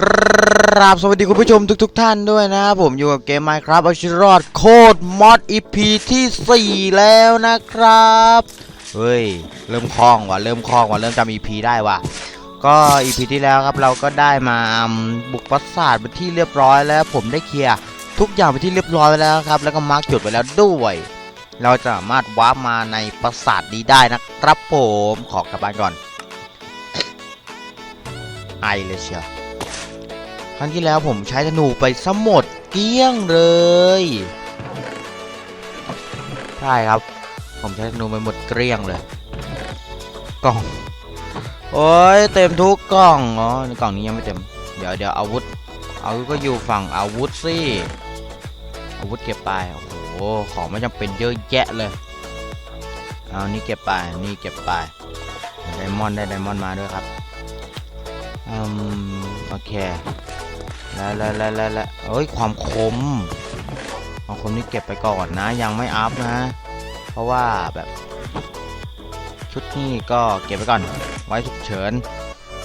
กราบสวัสดีคุณผู้ชมทุกๆทท่านด้วยนะครับผมอยู่กับเกม Minecraft เอาชีวิตรอดโคตรมอด EP ที่ 4 แล้วนะครับ เฮ้ย เริ่มคล่องว่ะ เริ่มคล่องว่ะ เริ่มจำ EP ได้ว่ะ ก็ EP ที่แล้วครับเราก็ได้มาบุกปราสาทเป็นที่เรียบร้อยแล้ว ผมได้เคลียร์ทุกอย่างเป็นที่เรียบร้อยแล้วครับ แล้วก็มาร์กจุดไว้แล้วด้วย เราจะสามารถวาร์ปมาในปราสาทนี้ได้นะครับผมขอกลับบ้านก่อนไอเลยเชียว ครั้งที่แล้วผมใช้ธนูไปสมดเกลี้ยงเลยใช่ครับ ผมใช้ธนูไปหมดเกลี้ยงเลยกล่องโอ้ยเต็มทุกกล่องอ๋อกล่องนี้ยังไม่เต็ม เดี๋ยวเดี๋ยวอาวุธอาวุธก็อยู่ฝั่งอาวุธสิอาวุธเก็บไปโอ้โหของไม่จำเป็นเยอะแยะเลยเอานี่เก็บไปนี่เก็บไปไดมอนด์ได้ไดมอนด์มาด้วยครับอืมโอเค แล้วแล้วแล้วแล้วเอ้ยความคมความคมนี่เก็บไปก่อนนะ ยังไม่อัพนะ เพราะว่าแบบชุดนี้ก็เก็บไว้ก่อน ไว้ฉุกเฉิน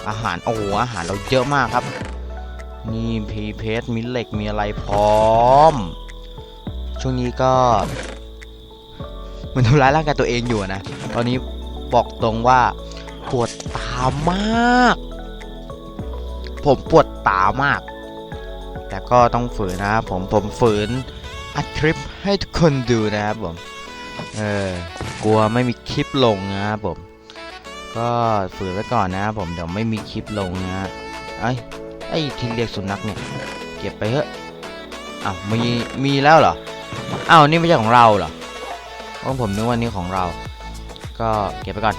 อาหารโอ้โหอาหารเราเยอะมากครับ นี่พีเพสมีเหล็กมีอะไรพร้อม ช่วงนี้ก็เหมันทำร้ายร่างกายตัวเองอยู่นะ ตอนนี้บอกตรงว่าปวดตามาก ผมปวดตามาก แต่ก็ต้องฝืนนะครับผมผมฝืนอัดคลิปให้ทุกคนดูนะครับผมเออกลัวไม่มีคลิปลงนะครับผม ก็ฝืนไว้ก่อนนะครับผมเดี๋ยวไม่มีคลิปลงนะฮะไอ้ไอ้ที่เรียกสุนัขเนี่ยเก็บไปเถอะอ้าวมีมีแล้วเหรออ้าวนี่ไม่ใช่ของเราเหรอเพราผมนึกว่านี่ของเรา ก็เก็บไปก่อน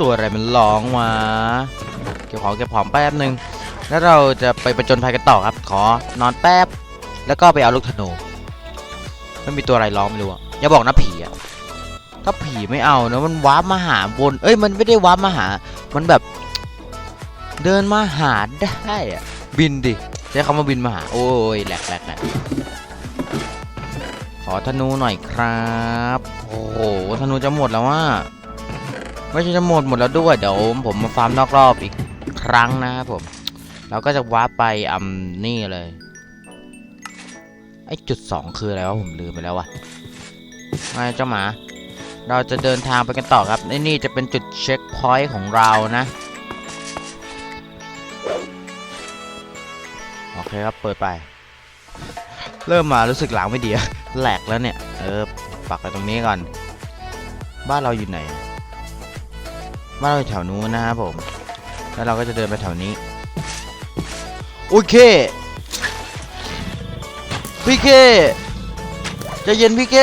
ตัวอะไรมันร้องมาเก็บของเก็บของแป๊บหนึ่ง แล้วเราจะไปประจนภัยกันต่อครับ ขอนอนแป๊บ แล้วก็ไปเอาลูกธนูไม่มีตัวอะไรร้องไม่รู้อะอย่าบอกนะผีอะถ้าผีไม่เอานะมันวาร์ปมาหาบน เอ้ยมันไม่ได้วาร์ปมาหา มันแบบ เดินมาหาได้อะบินดิใช้คำว่าบินมาหา โอ้ยแหลกแหลกแหลกขอธนูหน่อยครับ โอ้โหธนูจะหมดแล้วว่าไม่ใช่จะหมดหมดแล้วด้วยเดี๋ยวผมมาฟาร์มนอกรอบอีกครั้งนะครับผม เราก็จะวาร์ปไปอืมนี่เลย ไอจุดสองคืออะไรวะผมลืมไปแล้ววะไงเจ้าหมา เราจะเดินทางไปกันต่อครับไอนี่จะเป็นจุดเช็คพอยต์ของเรานะ โอเคครับ เปิดไป เริ่มมารู้สึกหลังไม่ดีแหลกแล้วเนี่ย เออ ปักไปตรงนี้ก่อน บ้านเราอยู่ไหน บ้านเราอยู่แถวนู้นนะครับผม แล้วเราก็จะเดินไปแถวนี้ โอเค พี่เคจะเย็นพี่เค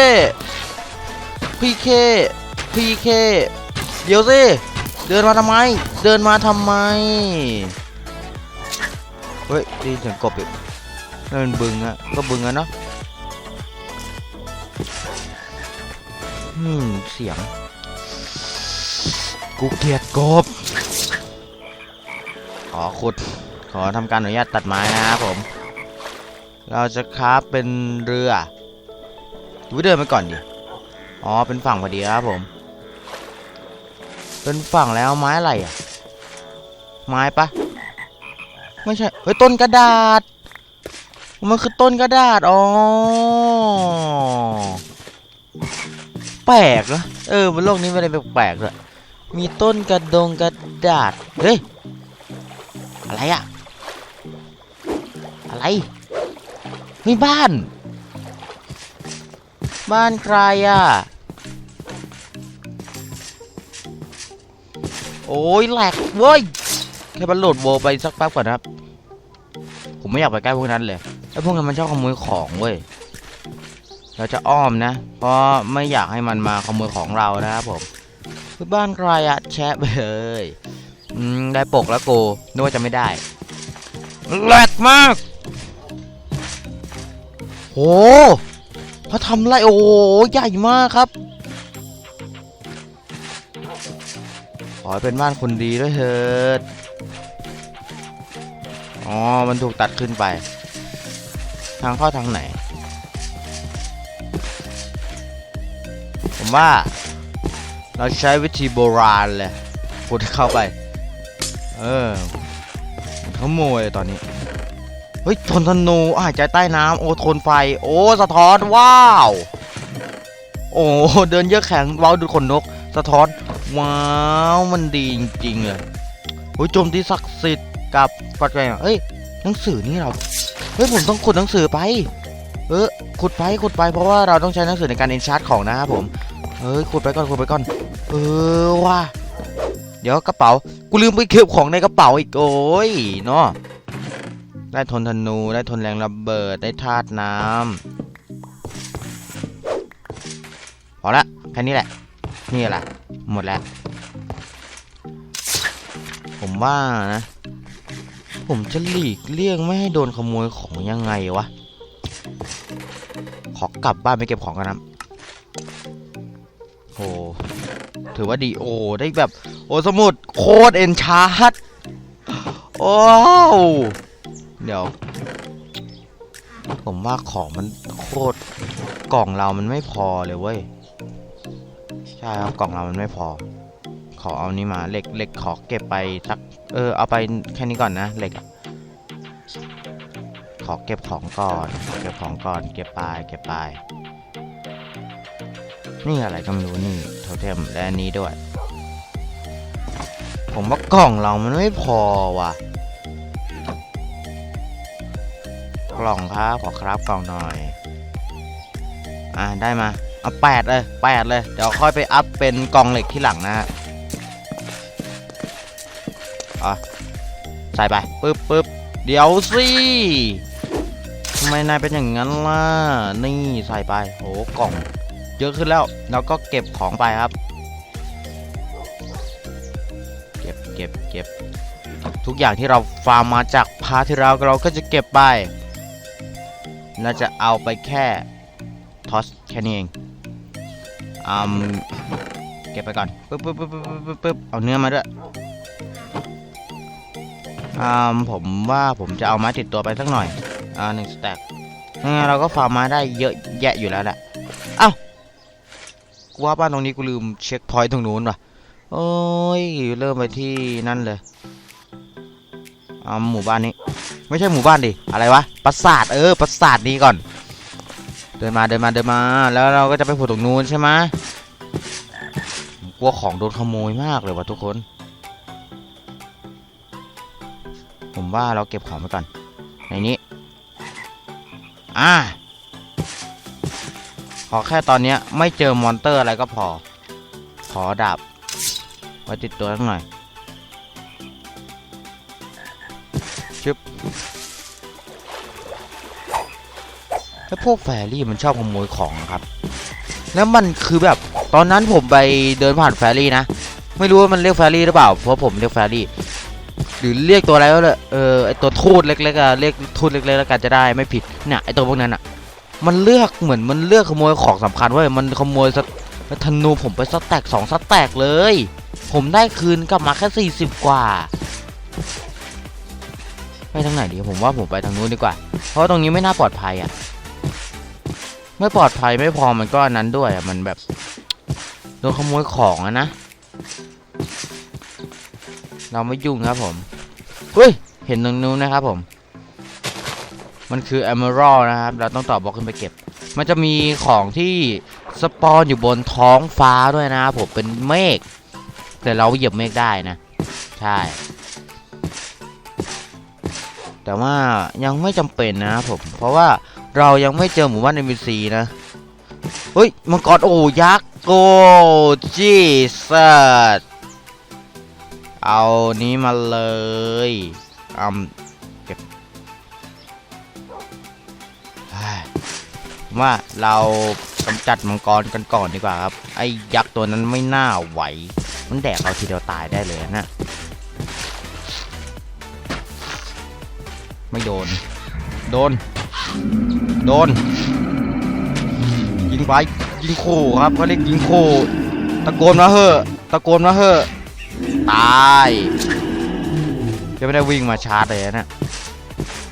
พี่เคพี่เคเดี๋ยวสิเดินมาทำไม เดินมาทำไม เฮ้ยด้ยินเสียงกบอีกนั่นมันบึงอะก็บึงอะเนาะอืม เสียง กูเกลียดกบขอขุด ขอทำการอนุญาตตัดไม้นะครับผม เราจะคราฟเป็นเรือดูเดินไปก่อนดิ อ๋อ เป็นฝั่งพอดีครับผม เป็นฝั่งแล้วไม้อะไรอะ ไม้ปะ ไม่ใช่ เฮ้ย ต้นกระดาษ มันคือต้นกระดาษ อ๋อ แปลกเหรอเออบนโลกนี้ไม่ได้แปลกๆเลยมีต้นกระดงกระดาษ เฮ้ย อะไรอะ อะไรเฮ้ยบ้าน บ้านใครอะโอ้ยแหลกเว้ยแค่บันโหลดโวไปสักแป๊บก่อนครับ ผมไม่อยากไปใกล้พวกนั้นเลยไอ้พวกนั้นมันชอบขโมยของเว้ยเราจะอ้อมนะ เพราะไม่อยากให้มันมาขโมยของเรานะครับผมเฮ้ยบ้านใครอะแชะไปเลยได้ปกแล้วกูนึกว่าจะไม่ได้แหลกมาก โหเขาทำไรโอ้โหใหญ่มากครับ ขอเป็นบ้านคนดีด้วยเถิด อ๋อ มันถูกตัดขึ้นไป ทางเข้าทางไหน ผมว่า เราใช้วิธีโบราณเลยขุดเข้าไป เออขโมยตอนนี้ เฮ้ยทนธนูหายใจใต้น้ำโอ้ทนไฟ โอ้สะท้อนว้าว โอ้เดินเยอะแข็งว้าวดูขนนก สะท้อนว้าวมันดีจริงๆเลยโอ้ยโจมตีศักดิ์สิทธิ์กับปัจจัยเฮ้ยหนังสือนี่เราเฮ้ยผมต้องขุดหนังสือไป เออขุดไปขุดไปเพราะว่าเราต้องใช้หนังสือในการเอนชาร์ตของนะครับผมเอ้ยขุดไปก่อนขุดไปก่อนเออว่ะเดี๋ยวกระเป๋า กูลืมไปเก็บของในกระเป๋าอีกโอ้ยเนาะ ได้ทนธนู ได้ทนแรงระเบิด ได้ธาตุน้ำพอละ แค่นี้แหละ นี่แหละ หมดแล้ว ผมว่านะ ผมจะหลีกเลี่ยงไม่ให้โดนขโมยของยังไงวะ ขอกลับบ้านไปเก็บของกันนะโอ้ถือว่าดีโอ ได้แบบ โอ้สมุดโคตรเอ็นชาร์ดโอ้ เดี๋ยว ผมว่าของมันโคตรกล่องเรามันไม่พอเลยเว้ย ใช่ครับกล่องเรามันไม่พอ ขอเอานี้มาเหล็กเหล็กขอเก็บไปสัก เออ เอาไปแค่นี้ก่อนนะเหล็ก ขอเก็บของก่อนเก็บของก่อน เก็บไปเก็บไปนี่อะไรก็ไม่รู้นี่โทเทมและอันนี้ด้วย ผมว่ากล่องเรามันไม่พอว่ะ กล่องครับขอครับกล่องหน่อย อ่าได้มาเอาแปดเลยแปดเลย เดี๋ยวค่อยไปอัพเป็นกล่องเหล็กที่หลังนะฮะอะใส่ไปปึ๊บปึ๊บเดี๋ยวสิทำไมนายเป็นอย่างนั้นล่ะ นี่ใส่ไปโหกล่อง เยอะขึ้นแล้ว แล้วก็เก็บของไปครับ เก็บเก็บเก็บทุกอย่างที่เราฟาร์มมาจากพาร์ทที่เราเราก็จะเก็บไป เราจะเอาไปแค่ทอสแค่นี้เองอืมเก็บไปก่อนปึ๊บปึ๊บปึ๊บปึ๊บปึ๊บปึ๊บเอาเนื้อมาด้วยอืมผมว่าผมจะเอาไม้ติดตัวไปสักหน่อย อ่าหนึ่งสแต็กยังไงเราก็ฟาร์มมาได้เยอะแยะอยู่แล้วแหละเอ้ากูว่าบ้านตรงนี้กูลืมเช็คพอยต์ตรงนู้นว่ะโอ้ยเริ่มไปที่นั่นเลย อ่าหมู่บ้านนี้ ไม่ใช่หมู่บ้านดิ อะไรวะ ปราสาท เออ ปราสาทนี้ก่อน เดินมา เดินมา เดินมา แล้วเราก็จะไปผูตรงนู้นใช่ไหมกลัวของโดนขโมยมากเลยว่ะทุกคน ผมว่าเราเก็บของไปก่อน ในนี้ อ่า ขอแค่ตอนนี้ไม่เจอมอนเตอร์อะไรก็พอ ขอดาบไว้ติดตัวสักหน่อย ชึบแล้วพวกแฟรี่มันชอบขโมยของครับ แล้วมันคือแบบตอนนั้นผมไปเดินผ่านแฟรี่นะ ไม่รู้ว่ามันเรียกแฟรี่หรือเปล่า เพราะผมเรียกแฟรี่ หรือเรียกตัวอะไรก็เลยเออไอตัวทูตเล็กๆอะเรียกทูตเล็กๆแล้วกันจะได้ไม่ผิดเนี่ยไอตัวพวกนั้นอะมันเลือกเหมือนมันเลือกขโมยของสำคัญเว้ยมันขโมยสตธนูผมไปสแต็กสองสแต็กเลย ผมได้คืนกลับมาแค่สี่สิบกว่า ไปทางไหนดีผมว่าผมไปทางนู้นดีกว่า เพราะตรงนี้ไม่น่าปลอดภัยอะไม่ปลอดภัยไม่พอมันก็นั้นด้วยอะมันแบบโดนขโมยของอะนะ เราไม่ยุ่งครับผมเฮ้ยเห็นตรงนู้นนะครับผม มันคือ Emerald นะครับ เราต้องต่อบล็อกขึ้นไปเก็บ มันจะมีของที่สปอนอยู่บนท้องฟ้าด้วยนะผมเป็นเมฆแต่เราเหยียบเมฆได้นะ ใช่ แต่ว่ายังไม่จำเป็นนะครับผม เพราะว่าเรายังไม่เจอหมู่บ้าน NPC นะ เฮ้ย มังกรโอ้ยักษ์โอ้จีสัสเอานี้มาเลยอืมเก็บว่าเรากำจัดมังกรกันก่อนดีกว่าครับ ไอ้ยักษ์ตัวนั้นไม่น่าไหว มันแดกเราทีเดียวตายได้เลยนะ ไม่โดน โดน โดน ยิงไปยิงขู่ครับเขาเรียกยิงขู่ตะโกนมาเหอะตะโกนมาเหอะตายจะไม่ได้วิ่งมาชาร์จเลยนะ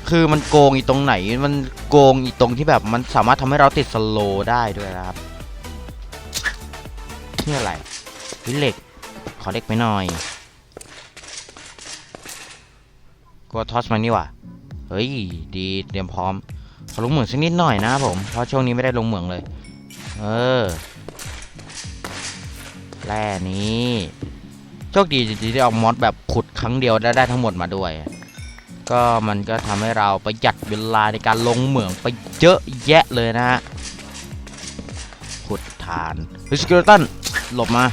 คือมันโกงอีตรงไหน มันโกงอีตรงที่แบบมันสามารถทำให้เราติดสโลว์ได้ด้วยนะครับนี่อะไรวิเหล็ก ขอเล็กไปหน่อยก็ทอสมันนี่ว่า เฮ้ย ดีเตรียมพร้อมขอลงเหมืองสักนิดหน่อยนะครับผม เพราะช่วงนี้ไม่ได้ลงเหมืองเลย เออแร่นี้โชคดีจริงๆที่เอามอสแบบขุดครั้งเดียวได้ได้ทั้งหมดมาด้วย ก็มันก็ทำให้เราประหยัดเวลาในการลงเหมืองไปเยอะแยะเลยนะฮะขุดฐานเฮ้ยสเกลตันหลบมา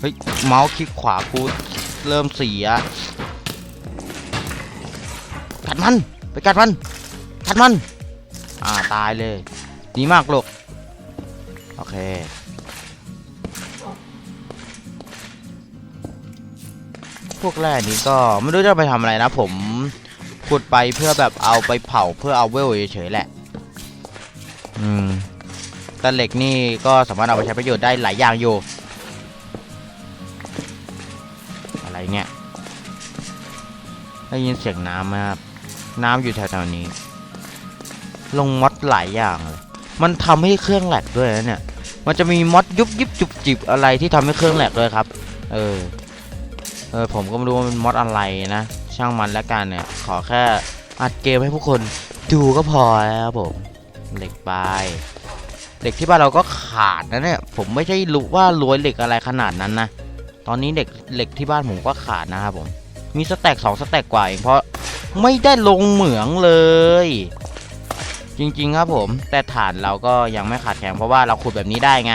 เฮ้ย เมาส์คลิกขวากูเริ่มเสีย กัดมัน ไปกัดมัน กัดมัน อ่าตายเลย ดีมากลูก โอเค พวกแร่นี้ก็ไม่รู้จะไปทำอะไรนะ ผมขุดไปเพื่อแบบเอาไปเผาเพื่อเอาเวลเฉยๆแหละ อืมแต่เหล็กนี่ก็สามารถเอาไปใช้ประโยชน์ได้หลายอย่างอยู่ อะไรเนี่ยได้ยินเสียงน้ำไหมครับ น้ำอยู่แถวๆนี้ ลงมอดหลายอย่างเลย มันทำให้เครื่องแหลกด้วยนะเนี่ย มันจะมีมอดยุบยิบจุบจิบอะไรที่ทำให้เครื่องแหลกด้วยครับ เออ เออผมก็ไม่รู้ว่ามันมอดอะไรนะ ช่างมันแล้วกันเนี่ย ขอแค่อัดเกมให้ผู้คนดูก็พอแล้วครับผมเหล็กไปเหล็กที่บ้านเราก็ขาดนะเนี่ย ผมไม่ใช่รู้ว่ารวยเหล็กอะไรขนาดนั้นนะ ตอนนี้เหล็กเหล็กที่บ้านผมก็ขาดนะครับผม มีสแต็กสองสแต็กกว่าเองเพราะ ไม่ได้ลงเหมืองเลย จริงๆครับผม แต่ฐานเราก็ยังไม่ขาดแคลนเพราะว่าเราขุดแบบนี้ได้ไง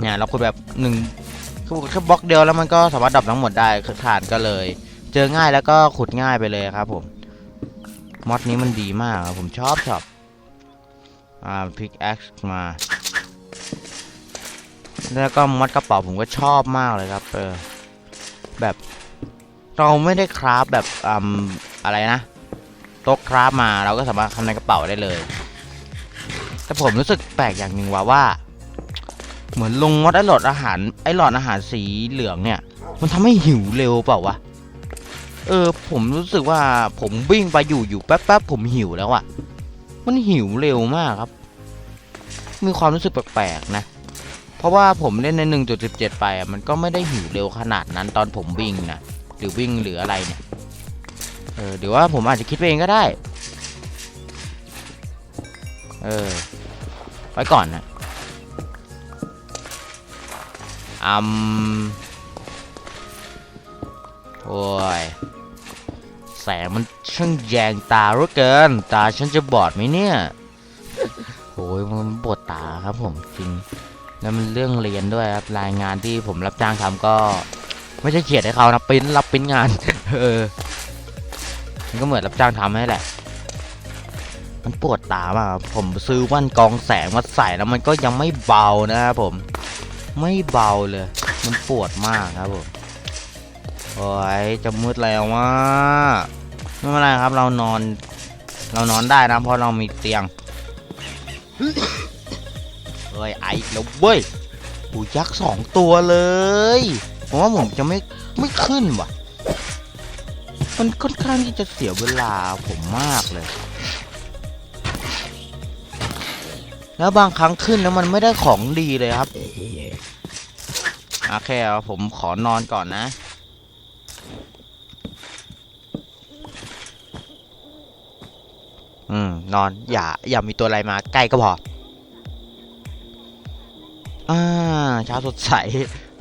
เนี่ยเราขุดแบบหนึ่งแค่บล็อกเดียวแล้วมันก็สามารถดับทั้งหมดได้คือฐานก็เลย เจอง่ายแล้วก็ขุดง่ายไปเลยครับผมมอดนี้มันดีมากครับผมชอบชอบอ่าพิกแอคมาแล้วก็มอดกระเป๋าผมก็ชอบมากเลยครับ เออ แบบ เราไม่ได้คราฟแบบอืมอะไรนะโต๊ะคราฟมาเราก็สามารถทำในกระเป๋าได้เลย แต่ผมรู้สึกแปลกอย่างหนึ่งว่าว่า เหมือนลงมดไอหลอดอาหารไอหลอดอาหารสีเหลืองเนี่ย มันทำให้หิวเร็วเปล่าวะเออ ผมรู้สึกว่าผมวิ่งไปอยู่อยู่แป๊บๆผมหิวแล้วอะมันหิวเร็วมากครับ มีความรู้สึกแปลกๆนะ เพราะว่าผมเล่นใน 1.17 ไปอะมันก็ไม่ได้หิวเร็วขนาดนั้นตอนผมวิ่งนะ รือวิ่งหรืออะไรเนี่ยเออเดี๋ยวว่าผมอาจจะคิดไปเองก็ได้เออไว้ก่อนนะอืมโอ้ยแสงมันช่างแยงตาเหลือเกิน ตาฉันจะบอดไหมเนี่ยโอ้ยมันปวดตาครับผมจริงแล้วมันเรื่องเรียนด้วยครับรายงานที่ผมรับจ้างทำก็ ไม่ใช่เขียนให้เขานะปริ้นรับปริ้นงาน เออ มันก็เหมือนรับจ้างทำให้แหละ มันปวดตามากครับผมซื้อว่านกองแสงมาใส่แล้วมันก็ยังไม่เบานะครับผม ไม่เบาเลย มันปวดมากครับผมโอ้ยจะมืดแล้วว่าไม่เป็นไรครับ เรานอน เรานอนได้นะเพราะเรามีเตียงเฮ้ยไออีกแล้วเว้ยอูยักษ์สองตัวเลย ผมว่าผมจะไม่ไม่ขึ้นว่ะ มันค่อนข้างที่จะเสียเวลาผมมากเลย แล้วบางครั้งขึ้นแล้วมันไม่ได้ของดีเลยครับ โอเคเอาผมขอนอนก่อนนะอืม นอน อย่า อย่ามีตัวอะไรมาใกล้ก็พอ อ่าเช้าสดใส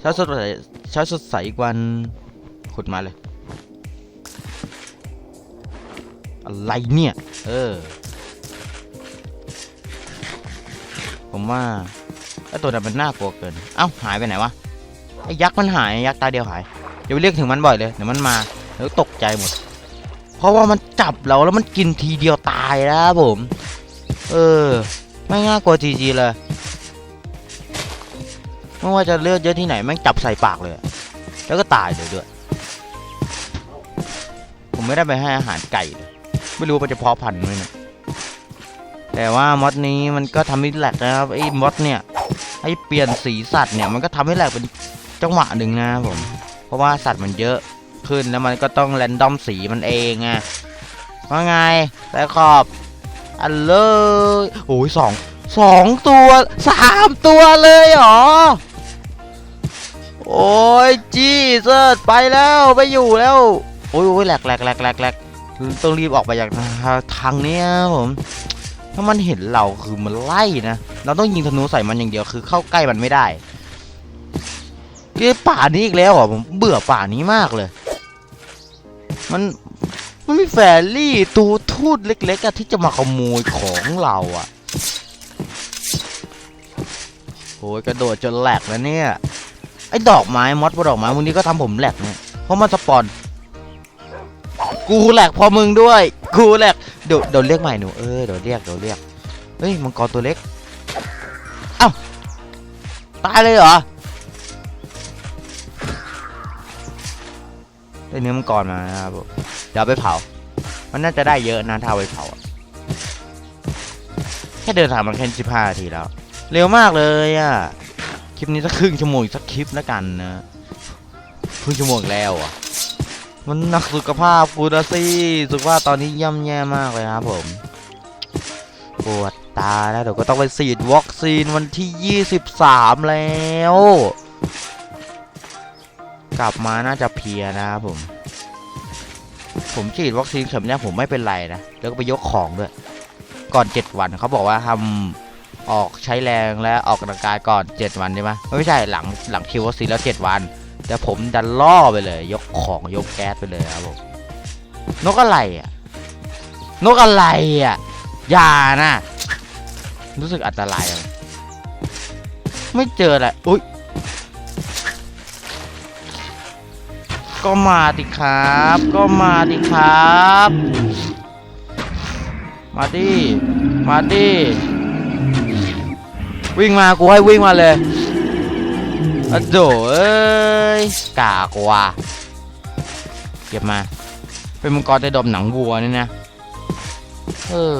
เช้าสดใสเช้าสดใสอีกวันขุดมาเลย อะไรเนี่ย เออ ผมว่าไอตัวนั้นมันน่ากลัวเกิน เอ้าหายไปไหนวะ ไอยักษ์มันหาย ยักษ์ตาเดียวหายอย่าไปเรียกถึงมันบ่อยเลย เดี๋ยวมันมาแล้วตกใจหมด เพราะว่ามันจับเราแล้วมันกินทีเดียวตายแล้วผม เออ ไม่ง่ากลัวทีจีเลย ไม่ว่าจะเลือดเยอะที่ไหนแม่งจับใส่ปากเลยแล้วก็ตายเลยด้วยผมไม่ได้ไปให้อาหารไก่เลยไม่รู้ว่าจะเพาะพันธุ์ไหมเนี่ยแต่ว่ามอดนี้มันก็ทำให้แหลกนะครับไอ้มอดเนี่ยให้เปลี่ยนสีสัตว์เนี่ยมันก็ทำให้แหลกเป็นจังหวะหนึ่งนะครับผม เพราะว่าสัตว์มันเยอะขึ้นแล้วมันก็ต้องแรนดอมสีมันเองไงว่าไงแต่ขอบอันเลยโอ้ยสองสองตัวสามตัวเลยเหรอ โอ้ยจี้เซิร์ไปแล้วไปอยู่แล้วโอ้ยโอ้ยแหลกแหลกแหลกแหลกแหลกต้องรีบออกไปจากทางนี้ครับผมถ้ามันเห็นเราคือมันไล่นะเราต้องยิงธนูใส่มันอย่างเดียวคือเข้าใกล้มันไม่ได้เอ้ป่านี้อีกแล้วอะผมเบื่อป่านี้มากเลย มันมันมีแฟรี่ตูทูดเล็กๆอะที่จะมาขโมยของเราอะโอ้ยกระโดดจนแหลกแล้วเนี่ย ไอ้ดอกไม้มอสบดอกไม้พวกนี้ก็ทำผมแหลกเนี่ยเพราะมันสปอน กูแหลกพอมึงด้วย กูแหลกเดี๋ยวเดี๋ยวเรียกใหม่หนูเออเดี๋ยวเรียกเดี๋ยวเรียกเฮ้ยมังกรตัวเล็กเอ้าตายเลยเหรอได้เนื้อมังกรมานะครับเดี๋ยวไปเผา มันน่าจะได้เยอะนะถ้าไปเผาแค่เดินทางมันแค่สิบห้านาทีแล้ว เร็วมากเลยอะ คลิปนี้สักครึ่งชั่วโมงอีกสักคลิปแล้วกันนะครึ่งชั่วโมงแล้วอะ มันหนักสุขภาพกูนะสิสุขภาพตอนนี้ย่ำแย่มากเลยครับผมปวดตาแล้วเดี๋ยวก็ต้องไปฉีดวัคซีนวันที่ 23 แล้ว กลับมาน่าจะเพียนะครับผม ผมฉีดวัคซีนเข็มแรกผมไม่เป็นไรนะ แล้วก็ไปยกของด้วย ก่อน 7 วันเขาบอกว่าทำ ออกใช้แรงและออกกำลังกายก่อน 7 วันใช่ไหมไม่ใช่หลังหลังคิววัคซีนแล้ว 7 วัน แต่ผมดันล่อไปเลย ยกของยกแก๊สไปเลยครับผมนกอะไรอะนกอะไรอะอย่านะ รู้สึกอันตรายไม่เจออะไรอุ้ยก็มาดิครับ ก็มาดิครับ มาดิมาดิ วิ่งมากูให้วิ่งมาเลยอโดเอ้ยกากว่ะเก็บมา เป็นมังกรไต้ดมหนังวัวนี่นะเออ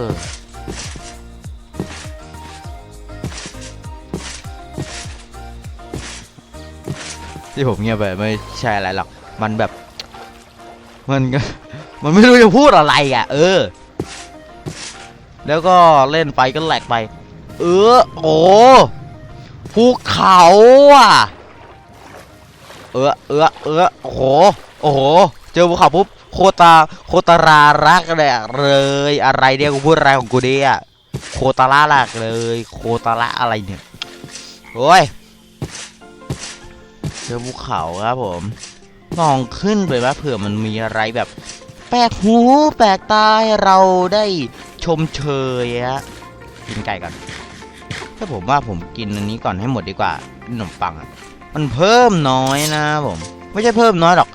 ที่ผมเงียบไปไม่ใช่อะไรหรอก มันแบบ มันก็ มันไม่รู้จะพูดอะไรอะ เออ แล้วก็เล่นไปก็แหลกไป เออโอ้ภูเขาอะ เออเออเออโอ้โหโอ้โหเจอภูเขาปุ๊บโคตาโคตารารักเลยอะเลยอะไรเนี่ยกูพูดอะไรของกูเนี่ยโคตารารักเลย โคตาระอะไรเนี่ยโอ้ยเจอภูเขาครับผมลองขึ้นไปว่าเผื่อมันมีอะไรแบบ แปลกหูแปลกตาให้เราได้ชมเชยฮะ กินไก่ก่อน ถ้าผมว่าผมกินอันนี้ก่อนให้หมดดีกว่าขนมปังอะมันเพิ่มน้อยนะผม ไม่ใช่เพิ่มน้อยหรอก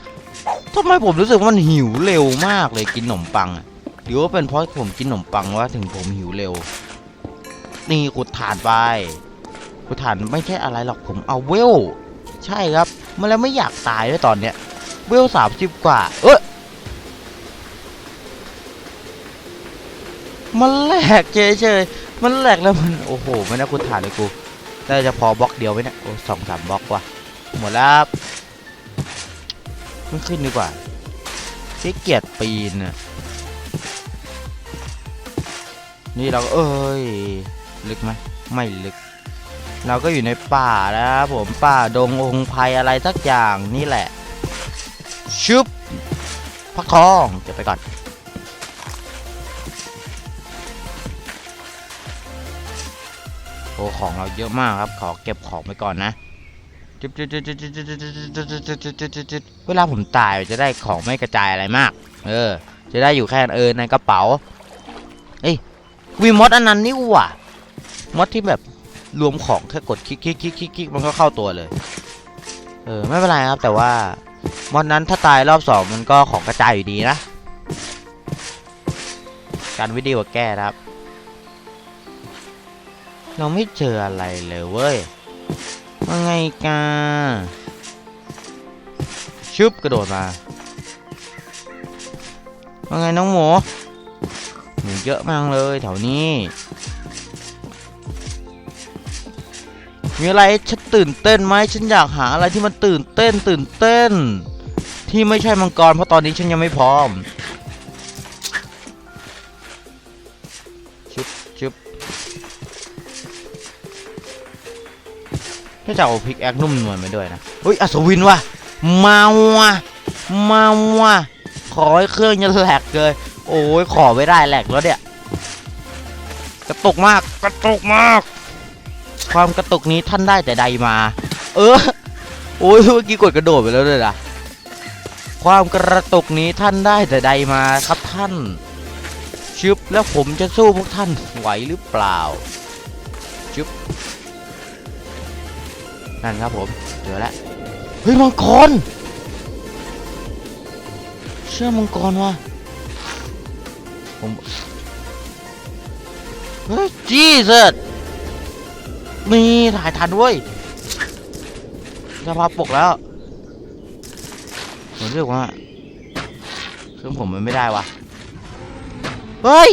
ทำไมผมรู้สึกว่ามันหิวเร็วมากเลยกินขนมปังอะหรือว่าเป็นเพราะผมกินขนมปังว่าถึงผมหิวเร็ว นี่กูทานไปกูทานไม่ใช่อะไรหรอกผมเอาเวล ใช่ครับมันแล้วไม่อยากตายด้วยตอนเนี้ย เวลสามสิบกว่า เอ้ยมันแหลกเฉยๆ มันแหลกแล้วมันโอ้โหไม่น่าคุณถ่ายเลยกูได้จะพอบล็อกเดียวไหมเนี่ยโอ้สองสามบล็อกว่ะหมดแล้วไม่ขึ้นดีกว่าขี้เกียจปีนน่ะนี่เราก็เอ้ยลึกไหมไม่ลึก เราก็อยู่ในป่าแล้วผมป่าดงองภัยอะไรสักอย่างนี่แหละชึบพักคองเก็บไปก่อน โอ้ของเราเยอะมากครับ ขอเก็บของไปก่อนนะเวลาผมตายจะได้ของไม่กระจายอะไรมาก เออ จะได้อยู่แค่เออในกระเป๋า เอ้ยมีมดอันนั้นนี่ว่ะมดที่แบบรวมของแค่กดคลิกคลิกคลิกคลิกมันก็เข้าตัวเลย เออ ไม่เป็นไรครับ แต่ว่ามดนั้นถ้าตายรอบสองมันก็ของกระจายอยู่ดีนะ การวิดีโอแก้ครับ เราไม่เจออะไรเลยเว้ยว่าไงกาชึบกระโดดมาว่าไงน้องหมูหมูเยอะมากเลยแถวนี้ มีอะไรฉันตื่นเต้นไหมฉันอยากหาอะไรที่มันตื่นเต้นตื่นเต้น ที่ไม่ใช่มังกรเพราะตอนนี้ฉันยังไม่พร้อม ชึบชึบถ้าจะเอาพิกแอคนุ่มนวลไปด้วยนะเฮ้ยอัศวินว่ะมาว่ะมาว่ะขอให้เครื่องอย่าแหลกเลย โอ้ยขอไม่ได้แหลกแล้วเนี่ยกระตุกมากกระตุกมาก ความกระตุกนี้ท่านได้แต่ใดมา เออโอ้ยเมื่อกี้กดกระโดดไปแล้วด้วยนะความกระตุกนี้ท่านได้แต่ใดมาครับท่านชึบแล้วผมจะสู้พวกท่านไหวหรือเปล่า นั่นครับผมเจอแล้วเฮ้ยมังกรเชื่อมังกรวะผมเฮ้ยจีเสดมีถ่ายทันเว้ยจะพาปกแล้วผมเรียกว่าเครื่องผมมันไม่ได้วะเฮ้ย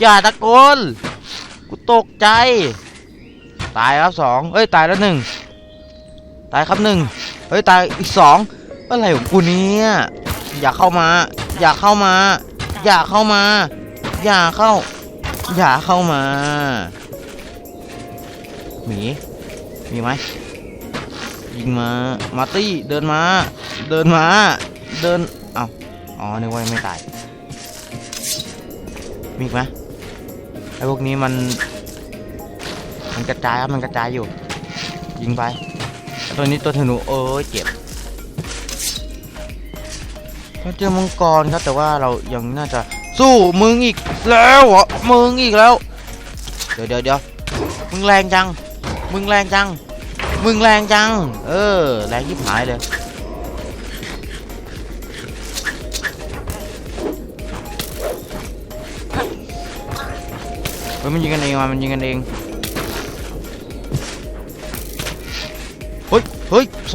อย่าตะโกนกูตกใจ ตายครับสองเอ้ย ตายแล้วหนึ่ง ตายครับหนึ่งเฮ้ยตายอีกสองอะไรของกูเนี่ยอย่าเข้ามา อย่าเข้ามา อย่าเข้ามา อย่าเข้า อย่าเข้ามาหมีมีไหมยิงมามาตี้เดินมา เดินมา เดินเอ้าอ๋อนึกว่ายังไม่ตายมีไหมไอ้พวกนี้มัน มันกระจายครับมันกระจายอยู่ ยิงไป ตัวนี้ตัวธนูเออเจ็บเราเจอมังกรครับแต่ว่าเรายังน่าจะสู้มึงอีกแล้วเหรอมึงอีกแล้ว เดี๋ยวเดี๋ยวเดี๋ยวมึงแรงจัง มึงแรงจัง มึงแรงจัง เออแรงยิบหายเลยเฮ้ยมันยิงกันเองมันยิงกันเอง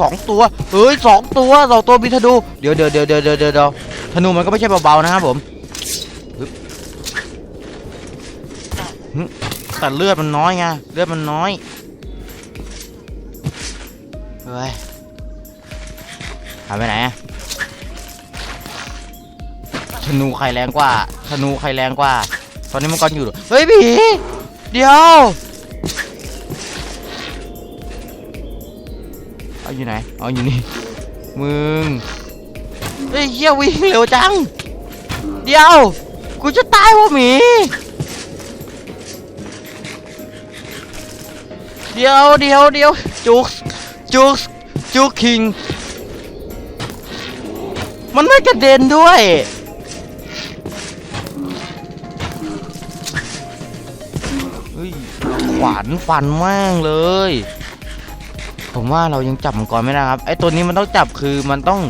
สองตัวเฮ้ยสองตัวสองตัวมีธนูเดี๋ยวเดี๋ยวเดี๋ยวเดี๋ยวเดี๋ยวเดี๋ยวธนูมันก็ไม่ใช่เบาๆนะครับผมแต่เลือดมันน้อยไงเลือดมันน้อยเฮ้ยหายไปไหนธนูใครแรงกว่าธนูใครแรงกว่า ตอนนี้มังกรอยู่เฮ้ยผีเดี๋ยว อยู่ไหนเอาอยู่นี่มึงเฮ้ยเฮียวิ่งเร็วจัง เดี๋ยว กูจะตายว่ะหมี เดี๋ยวเดี๋ยวเดี๋ยวจุกจุกจุกคิง มันไม่กระเด็นด้วย เฮ้ยขวานฟันแม่งเลย ผมว่าเรายังจับมังกรไม่ได้ครับไอ้ตัวนี้มันต้องจับคือมันต้อง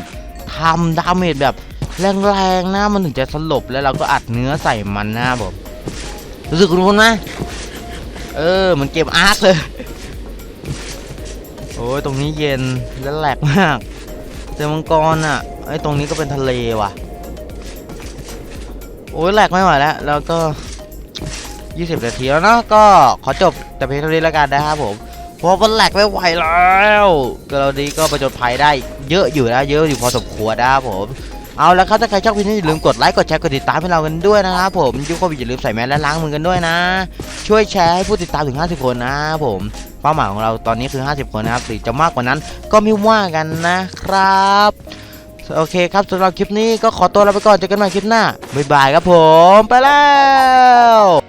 ทำดาเมจแบบแรงๆนะมันถึงจะสลบแล้วเราก็อัดเนื้อใส่มันนะผมรู้สึกรู้นะเออมันเกมอาร์คเลยโอ้ยตรงนี้เย็นและแหลกมากเจอมังกรอะไอ้ตรงนี้ก็เป็นทะเลว่ะ โอ้ยแหลกไม่ไหวแล้ว แล้วก็ 20 นาทีแล้วเนาะก็ขอจบแต่เพียงเท่านี้แล้วกันนะครับผม ราะมันแหลกไม่ไหวแล้วก็เราดีก็ประจนภัยได้เยอะอยู่นะเยอะอยู่พอสมควรนะครับผมเอาละครับถ้าใครชอบคลิปนี้อย่าลืมกดไลค์กดแชร์กดติดตามให้เรากันด้วยนะครับผมยุคโควิดอย่าลืมใส่แมสและล้างมือกันด้วยนะ ช่วยแชร์ให้ผู้ติดตามถึง 50 คนนะครับผมเป้าหมายของเราตอนนี้คือ 50 คนนะครับหรือจะมากกว่านั้นก็ไม่ว่ากันนะครับโอเคครับสำหรับคลิปนี้ก็ขอตัวลาไปก่อนเจอกันใหม่คลิปหน้าบ๊ายบายครับผมไปแล้ว